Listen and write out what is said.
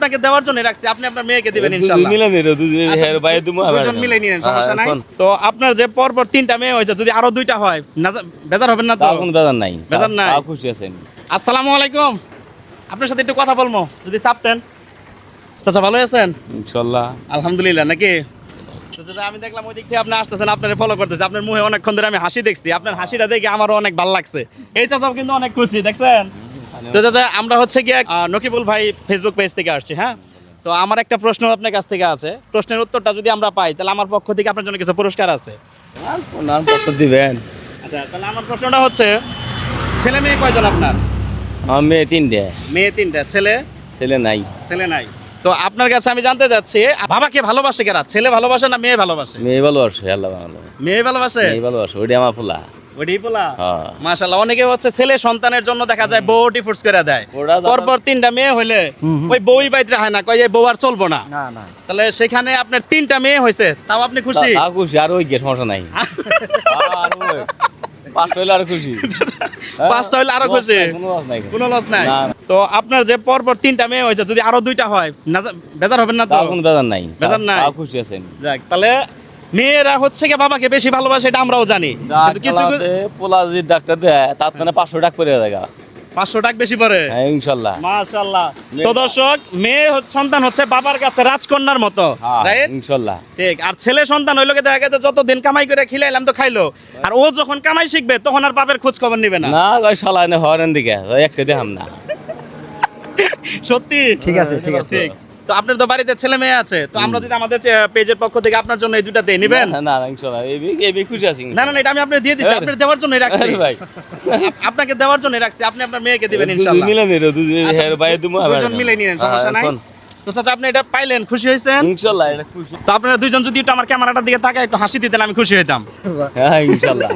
আপনাকে দেওয়ার জন্য রাখছি আপনি আপনার মেয়েকে দিবেন ইনশাআল্লাহ মিলে নিলো দুজন আচ্ছা, হ্যাঁ দুমু দুজন মিলে নিলেন সমস্যা নাই। তো আপনার যে পরপর তিনটা মেয়ে হয়েছে যদি আরও দুইটা হয় বেজার হবেন না তো? কোনো বেজার নাই। বেজার নাই? খুশি আছেন আসসালামু আলাইকুম। আপনার সাথে একটু কথা বলব যদি চাপতেন চাচা ভালো আছেন? ইনশাল্লাহ। আলহামদুলিল্লাহ নাকি? আমি দেখলাম ওই দিক থেকে আপনি আসতেছেন আপনার ফলো করতেছে। আপনার মুখে অনেকক্ষণ ধরে আমি হাসি দেখছি। আপনার হাসিটা দেখে আমারও অনেক ভালো লাগছে। এই চাচাও কিন্তু অনেক খুশি দেখছেন? তো চাচা আমরা হচ্ছে গিয়ে নকিবুল ভাই ফেসবুক পেজ থেকে আসছি হ্যাঁ? তো আমার একটা প্রশ্ন আপনার কাছ থেকে আছে। প্রশ্নের উত্তরটা যদি আমরা পাই তাহলে আমার পক্ষ থেকে আপনার জন্য কিছু পুরস্কার আছে। দিবেন? আচ্ছা তাহলে আমার প্রশ্নটা হচ্ছে ছেলে মেয়ে কয়জন আপনার? আমার মেয়ে তিনটে। মেয়ে তিনটা ছেলে? ছেলে নাই। ছেলে নাই। তো আপনার কাছে আমি জানতে চাচ্ছি বাবাকে ভালোবাসে কারা? ছেলে ভালোবাসে না মেয়ে ভালোবাসে? মেয়ে ভালোবাসে আল্লাহ ভালো। মেয়ে ভালোবাসে? মেয়ে ভালোবাসে ওইটা আমার ফুলা। ওটাই হ্যাঁ। অনেকে হচ্ছে ছেলে সন্তানের জন্য দেখা যায় করে দেয়। পরপর তিনটা মেয়ে হইলে ওই বউই বাইতে হয় না কয় বউ আর চলবো না। তাহলে সেখানে আপনার তিনটা মেয়ে হয়েছে তাও আপনি খুশি? খুশি আর ওই সমস্যা নাই। আর ওই, পাঁচটা হইলে আর খুশি। পাঁচটা হইলে আরও খুশি? কোনো লস নাই। তো আপনার যে পরপর তিনটা মেয়ে হয়েছে যদি আরও দুইটা হয় বেজার হবেন না তো? কোনো বেজার নাই। বেজার নাই? খুশি আছেন। যাক তাহলে মেয়েরা হচ্ছে কি বাবাকে বেশি ভালোবাসে এটা আমরাও জানি। কিন্তু কিছু ডাক্তার পোলা ডাক্তার দেয় তার মানে পাঁচশো টাকা করে জায়গা পাঁচশো টাকা বেশি পড়ে? হ্যাঁ ইনশাল্লাহ। মাশাল্লাহ। তো দর্শক মেয়ে সন্তান হচ্ছে বাবার কাছে রাজকন্যার মতো হ্যাঁ ইনশাল্লাহ। ঠিক আর ছেলে সন্তান ওই লোকে দেখা গেছে যতদিন কামাই করে খিলাইলাম তো খাইলো। আর ও যখন কামাই শিখবে তখন আর বাপের খোঁজ খবর নিবে না। না ওই শালা হরেন দিকে একটা দেখাম না। সত্যি? ঠিক আছে ঠিক আছে। তো আপনার তো বাড়িতে ছেলে মেয়ে আছে তো আমরা যদি আমাদের পেজের পক্ষ থেকে আপনার জন্য এই দুটা দিয়ে নিবেন? না না ইনশাল্লাহ। এই এই খুশি আছি না না না, এটা আমি আপনার দিয়ে দিচ্ছি আরে। আপনার দেওয়ার জন্য রাখছি। ভাই। আপনাকে দেওয়ার জন্য রাখছি আপনি আপনার মেয়েকে দিবেন ইনশাআল্লাহ মিলে নিলো দুজন আচ্ছা, হ্যাঁ দুমু দুজন মিলে নিলেন সমস্যা নাই। তো চাচা আপনি এটা পাইলেন খুশি হয়েছেন? ইনশাল্লাহ এটা খুশি। তো আপনারা দুইজন যদি একটু আমার ক্যামেরাটার দিকে তাকায় একটু হাসি দিতেন আমি খুশি হইতাম। হ্যাঁ ইনশাল্লাহ।